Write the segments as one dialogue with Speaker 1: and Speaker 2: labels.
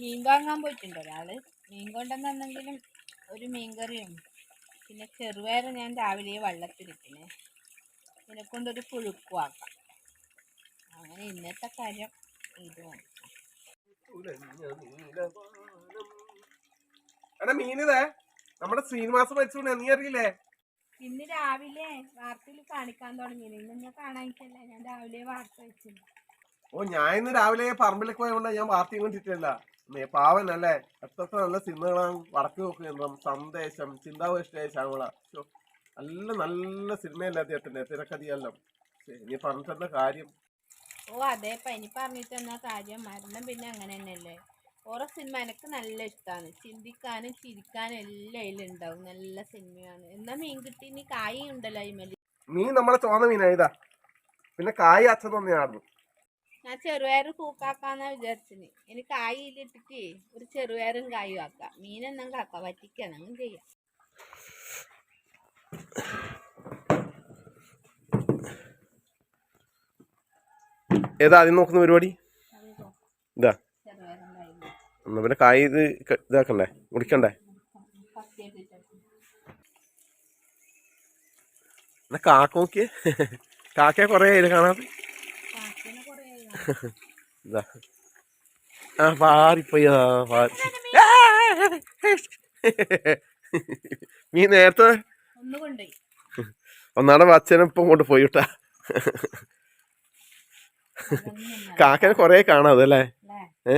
Speaker 1: മീൻ വാങ്ങാൻ പോയിട്ടുണ്ട്. ഒരാൾ മീൻ കൊണ്ടുവന്നെങ്കിലും ഒരു മീൻ കറിയും. പിന്നെ ചെറുപയർ ഞാൻ രാവിലെ വെള്ളത്തിലിട്ടിനെ. ഇതിനെ കൊണ്ടൊരു പുഴുക്കും ആക്കാം അങ്ങനെ ഇന്നത്തെ കാര്യം ഇതുമാണ് മതി.
Speaker 2: എടാ മീനിതേ. നമ്മുടെ ശ്രീനിവാസ നീ അറിയില്ലേ?
Speaker 1: ഇന്ന് രാവിലെ വാർത്തയിൽ കാണിക്കാൻ തുടങ്ങി. ഇന്ന് ഞാൻ ഞാൻ രാവിലെ വാർത്ത വെച്ചില്ല
Speaker 2: ഓ ഞാൻ ഇന്ന് രാവിലെ പറമ്പിലേക്ക് പോയതുകൊണ്ട് ഞാൻ വാർത്തയും കൊണ്ടിട്ടില്ല പാവനല്ലേ എത്ര നല്ല സിനിമകളാണ് വടക്ക് നോക്കുന്ന സന്ദേശം ചിന്താവിഷ്ട ശ്യാമള. നല്ല നല്ല സിനിമയല്ലേ അദ്ദേഹത്തിന്റെ തിരക്കഥയെല്ലാം. ഇനി നീ പറഞ്ഞിട്ടെന്താ കാര്യം?
Speaker 1: ഓ അതെ പനി പറഞ്ഞിട്ട് എന്നാ കാര്യം മരണം പിന്നെ അങ്ങനെ തന്നെയല്ലേ? ഓരോ സിനിമ എനിക്ക് നല്ല ഇഷ്ടമാണ് ചിന്തിക്കാനും ചിരിക്കാനും എല്ലാം അതിലുണ്ടാവും. നല്ല സിനിമയാണ്. എന്നാ മീൻ കിട്ടി? നീ കായ ഉണ്ടല്ലോ അതിമേൽ
Speaker 2: മീൻ നമ്മളെ ചോന്ന മീനാ ഇതാ. പിന്നെ കായ അച്ഛൻ തന്നെയായിരുന്നു.
Speaker 1: ഞാൻ ചെറുപയർ കൂക്കാക്കാന്നാ വിചാരിച്ചിന് ഇനി കായിലിട്ടിട്ട് ഒരു ചെറുപയറും കായും ആക്കാം. മീനെന്നും കാക്കാം വറ്റിക്കാം. അങ്ങനെ ചെയ്യാം.
Speaker 2: ഏതാ ആദ്യം നോക്കുന്ന പരിപാടി? ഇതാ. എന്നാ പിന്നെ കായ് ഇത് ഇതാക്കണ്ടേ? മുടിക്കണ്ടേ എന്നാ കാക്ക നോക്കിയേ കാക്കയെ കുറേ ആയില്ലേ കാണാതെ ഇതാ ആ പാറിപ്പോയി പാറി നീ നേരത്തെ? ഒന്നാടെ അച്ഛനൊപ്പം കൊണ്ട് പോയി വിട്ടാ കാക്കനെ കൊറേ കാണാതെ അല്ലേ? ഏ?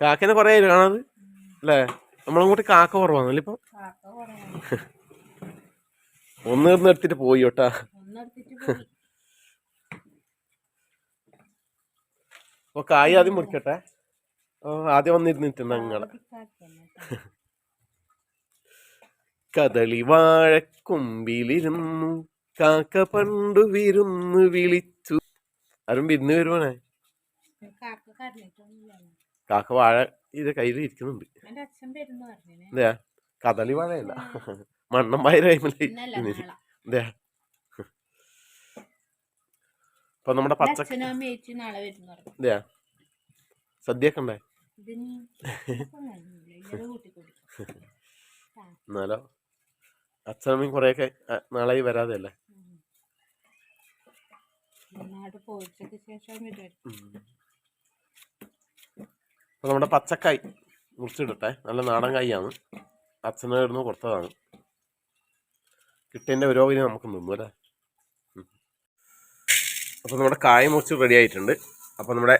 Speaker 2: കാക്കനെ കൊറേ കാണാത് അല്ലേ? നമ്മളങ്ങോട്ട് കാക്ക കുറവാണല്ലേ ഇപ്പൊ?
Speaker 1: കാക്ക കുറേ
Speaker 2: ഒന്ന് ഇരുന്ന് എടുത്തിട്ട് പോയി കേട്ടാ
Speaker 1: ഒന്നെടുത്തിട്ട് പോയി
Speaker 2: അപ്പൊ കായ് ആദ്യം മുറിക്കട്ടെ. ആദ്യം വന്നിരുന്നിട്ട് ഞങ്ങളെ. കദളി വാഴക്കൊമ്പിലിരുന്നു കാക്ക പണ്ടു വിരുന്ന് വിളിച്ചു. ആരും വിരുന്ന് വരുവാണേ?
Speaker 1: കാക്ക
Speaker 2: വാഴ ഇത് കയ്യിൽ ഇരിക്കുന്നുണ്ട്. കദളി വാഴയല്ല. മണ്ണം അപ്പൊ നമ്മുടെ പച്ച
Speaker 1: നാളെ
Speaker 2: സദ്യയൊക്കെ ഉണ്ടേ? എന്നാലോ? അച്ഛനമ്മയും കുറെയൊക്കെ നാളായി വരാതെ അല്ലേ? അപ്പൊ നമ്മുടെ പച്ചക്കായ് മുറിച്ചിടട്ടെ. നല്ല നാടൻ കായാണ് അച്ഛനെ ഇടുന്ന് കൊടുത്തതാണ്. കിട്ടിയതിന്റെ പുരോഗതി നമുക്ക് നിന്നു അല്ലേ. അപ്പൊ നമ്മുടെ കായ മുറിച്ച് റെഡി ആയിട്ടുണ്ട്. അപ്പൊ നമ്മുടെ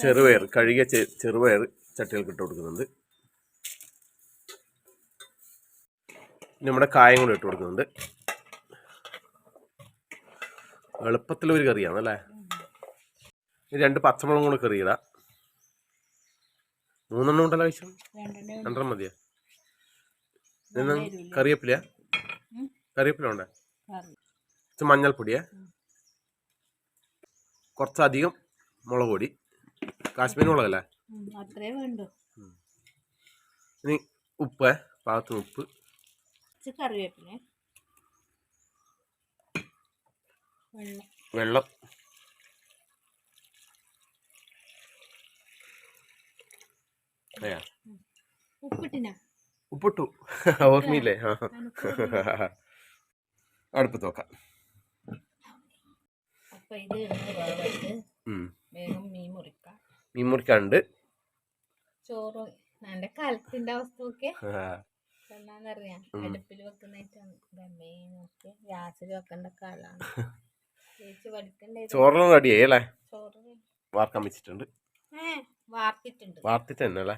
Speaker 2: ചെറുപയർ കഴുകിയ ചെറുവയർ ചെറുപയർ ചട്ടികൾക്ക് ഇട്ട് കൊടുക്കുന്നുണ്ട്. നമ്മുടെ കായം കൂടി ഇട്ട് കൊടുക്കുന്നുണ്ട്. എളുപ്പത്തിലൊരു കറിയാണ് അല്ലേ? രണ്ട് പച്ചമുളകും കൂടെ കറിയിടാം മൂന്നെണ്ണം ഉണ്ടല്ലോ ആവശ്യം
Speaker 1: രണ്ടെണ്ണം
Speaker 2: മതിയാ? കറിവേപ്പില. കറിവേപ്പില ഉണ്ടേ? മഞ്ഞൾപ്പൊടിയേ. കുറച്ചധികം മുളക് പൊടി കാശ്മീരി മുളകല്ലേ?
Speaker 1: ഉം, അത്രേ വേണ്ടു.
Speaker 2: ഇനി ഉപ്പ് പാകത്തിന് ഉപ്പ്.
Speaker 1: കറിവേപ്പില. വെള്ളം.
Speaker 2: ഉപ്പിട്ടു. ഓർമ്മയില്ലേ? അടുപ്പ് നോക്കാം
Speaker 1: അപ്പൊ ഇത് ഒന്ന് വേവിട്ട്
Speaker 2: ഉം.
Speaker 1: വേഗം മീൻ മുറിക്കാം.
Speaker 2: മീൻ മുറിക്കാണ്ട്
Speaker 1: ചോറ് കാലത്തിന്റെ അവസ്ഥ ഒക്കെ
Speaker 2: ഉം.
Speaker 1: അടുപ്പിൽ വെക്കുന്നതായിട്ടാണ് ദമ്മേ നോക്കി ഗ്യാസിൽ വെക്കേണ്ട കാലാണ്. ചേച്ചി പഠിക്കണ്ടേ
Speaker 2: ചോറെല്ലാം റെഡിയായി അല്ലേ?
Speaker 1: ചോറ്
Speaker 2: വാർക്കാൻ വെച്ചിട്ടുണ്ട്.
Speaker 1: വാർത്തിട്ടുണ്ട്.
Speaker 2: വാർത്തിട്ട് തന്നെ അല്ലേ.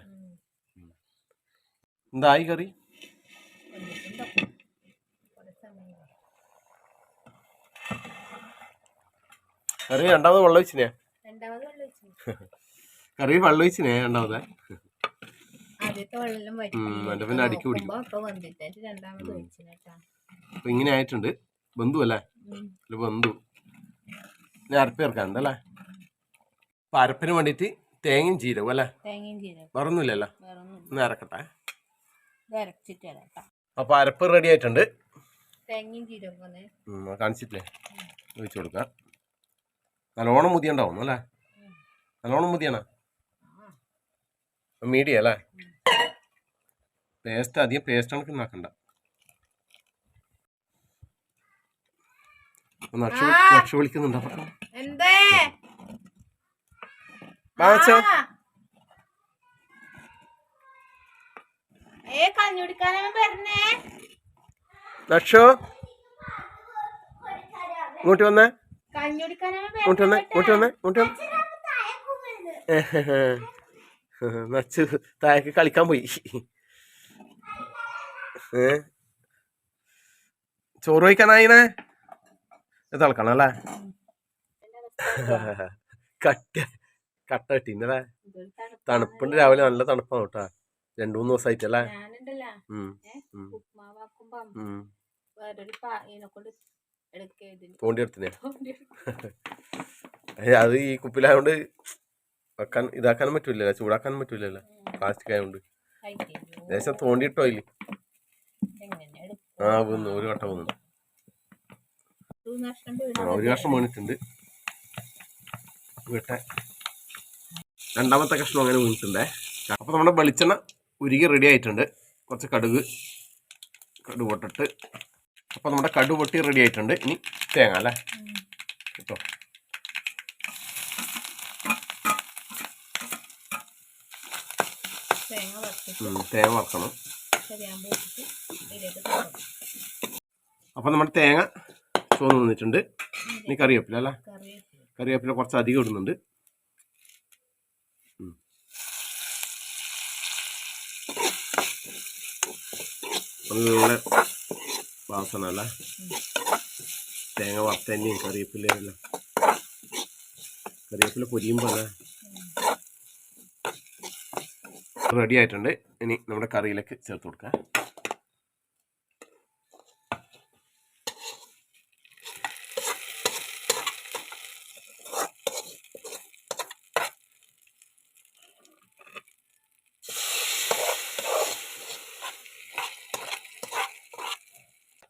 Speaker 2: എന്തായി? കുറേ?
Speaker 1: കറി
Speaker 2: രണ്ടാമത് വെള്ളം ഒഴിച്ചിനെ? കറി വെള്ളം ഒഴിച്ചിനെ രണ്ടാമത് എന്റെ പിന്നെ അടിക്ക് പിടിക്കും.
Speaker 1: അപ്പൊ
Speaker 2: ഇങ്ങനെ ആയിട്ടുണ്ട്. ബന്ധു അല്ലേ. ബന്ധു. ഇനി അരപ്പ് ചേർക്കാനുണ്ട് അല്ലേ? അപ്പൊ അരപ്പിന് വേണ്ടിയിട്ട് തേങ്ങയും അല്ലേ?
Speaker 1: ജീരകം
Speaker 2: വേറെ ഒന്നുമില്ലല്ലോ
Speaker 1: ഒന്നും
Speaker 2: അരക്കട്ടെ. അപ്പൊ അരപ്പ് റെഡി ആയിട്ടുണ്ട്. കാണിച്ചിട്ടില്ലേ? ഒഴിച്ചു കൊടുക്കാം. നല്ലോണം മുതിയുണ്ടാവും അല്ലേ? നല്ലോണം മുതിയണ. മീഡിയം അല്ലേ? പേസ്റ്റ് അധികം പേസ്റ്റ് കണക്ക് ഉണ്ടാക്കണ്ട. നക്ഷ. വിളിക്കുന്നുണ്ടോ വാങ്ങിച്ചോ ഇങ്ങോട്ട് വന്നേ. നച്ച് താഴേക്ക് കളിക്കാൻ പോയി. ഏ? ചോറ് വയ്ക്കാനായിനെ തിളക്കണം അല്ലേ? കട്ട കട്ട കിട്ടിന്നല്ലേ തണുപ്പുണ്ട് രാവിലെ നല്ല തണുപ്പാണ് കേട്ടാ. രണ്ടു മൂന്ന് ദിവസമായിട്ടല്ലേ ഉം ഉം, തോണ്ടി എടുത്തിനെ അത് ഈ കുപ്പിലായോണ്ട് വെക്കാൻ ഇതാക്കാനും പറ്റൂലല്ലോ ചൂടാക്കാനും പറ്റൂലല്ലോ പ്ലാസ്റ്റിക് ആയതുകൊണ്ട് ലേശം തോണ്ടിയിട്ടോ ഇല്ല ആ പോകുന്നു ഒരു വട്ടം പോകുന്നു
Speaker 1: ഒരു
Speaker 2: കഷ്ണം വീണിട്ടുണ്ട്. വീട്ടെ. രണ്ടാമത്തെ കഷ്ണം അങ്ങനെ വീണിട്ടുണ്ടേ. അപ്പൊ നമ്മുടെ വെളിച്ചെണ്ണ ഉരുകി റെഡി ആയിട്ടുണ്ട്. കുറച്ച് കടുക് കടുക് പൊട്ടിട്ട് അപ്പൊ നമ്മുടെ കടു പൊട്ടി റെഡി ആയിട്ടുണ്ട്. ഇനി തേങ്ങ അല്ലേ? കേട്ടോ
Speaker 1: തേങ്ങ
Speaker 2: വറക്കണം.
Speaker 1: ശരിയാകുമ്പോൾ ഇട്ടിട്ട് ഇതിലേക്ക് തട്ടും
Speaker 2: അപ്പൊ നമ്മുടെ തേങ്ങ ചോന്ന് വന്നിട്ടുണ്ട് ഇനി കറിവേപ്പില അല്ല?
Speaker 1: കറിവേപ്പില.
Speaker 2: കുറച്ച് അധികം ഇടുന്നുണ്ട്. നല്ല വാസന തേങ്ങ വറുത്തന്നെയും കറിവേപ്പിലയെല്ലാം കറിവേപ്പില പൊരിയുമ്പോൾ അല്ലേ റെഡി ആയിട്ടുണ്ട്. ഇനി നമ്മുടെ കറിയിലേക്ക് ചേർത്ത് കൊടുക്കാം.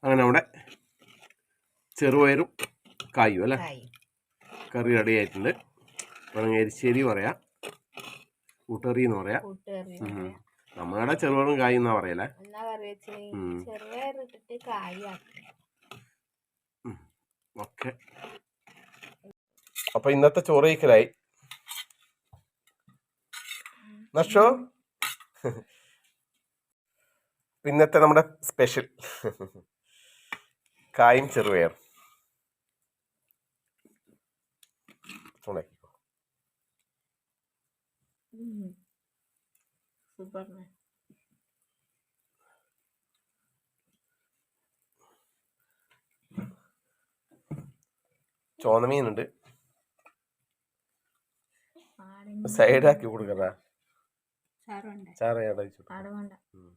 Speaker 2: അങ്ങനെ അവിടെ ചെറുപയറും കായും അല്ലേ? കറി റെഡി ആയിട്ടുണ്ട്. വേണമെങ്കിൽ എരിശ്ശേരി പറയാം. കൂട്ടറി എന്ന് പറയാം. നമ്മുടെ ചെറുപയറും കായും എന്നാ പറയല്ലേ? ഓക്കെ. അപ്പൊ ഇന്നത്തെ ചോറ് കഴിക്കലായി. നഷോ ഇന്നത്തെ നമ്മുടെ സ്പെഷ്യൽ. കായും ചെറുപയർ
Speaker 1: സൂപ്പർ
Speaker 2: ചോന്ന മീനുണ്ട്. സൈഡാക്കി കൊടുക്കറ
Speaker 1: സാറുണ്ട്
Speaker 2: ചാറയാട വെച്ചു
Speaker 1: അവിടെ വേണ്ട ഷർട്ട്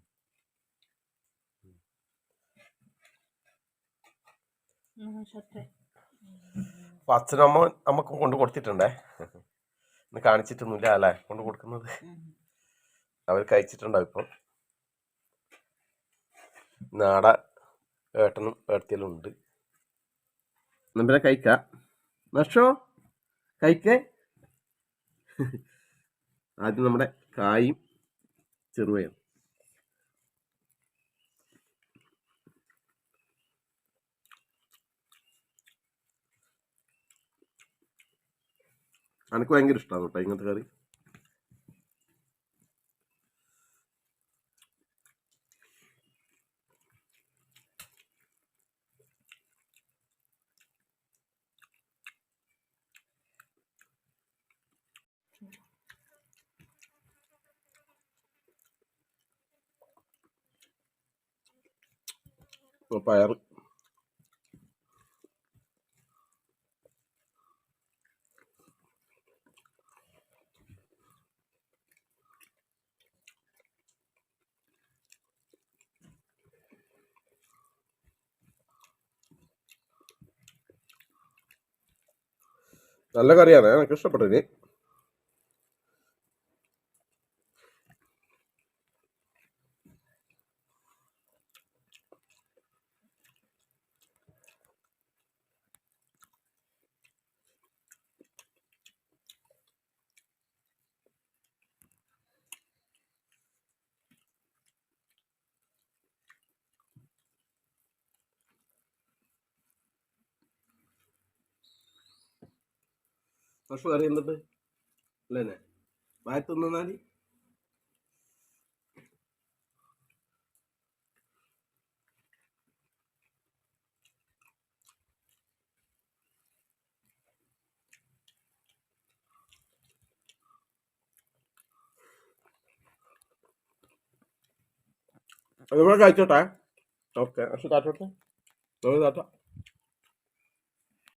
Speaker 2: അപ്പൊ അച്ഛനും അമ്മ അമ്മക്കും കൊണ്ട് കൊടുത്തിട്ടുണ്ടേ? ഇന്ന് കാണിച്ചിട്ടൊന്നുമില്ല അല്ലേ? കൊണ്ടു കൊടുക്കുന്നത്. അവർ കഴിച്ചിട്ടുണ്ടാവും ഇപ്പം. നാട ഏട്ടനും ഏട്ടത്തിയെല്ലാം ഉണ്ട്. നമ്മളെ കഴിക്ക. നഷോ കഴിക്കേ? ആദ്യം നമ്മുടെ കായും ചെറുപയറും. എനിക്ക് ഭയങ്കര ഇഷ്ടമാണ് കേട്ടോ ഇങ്ങനത്തെ കറി. പയർ നല്ല കറിയാണ്. എനിക്ക് ഇഷ്ടപ്പെട്ടത് ഫ്രഷ് കറി എന്തുണ്ട്? അല്ലേ വായി തിന്നാൽ അതുപോലെ കഴിച്ചോട്ടെ. ഓക്കെ. പക്ഷെ താറ്റോട്ടെ നമുക്ക് കാട്ടാം.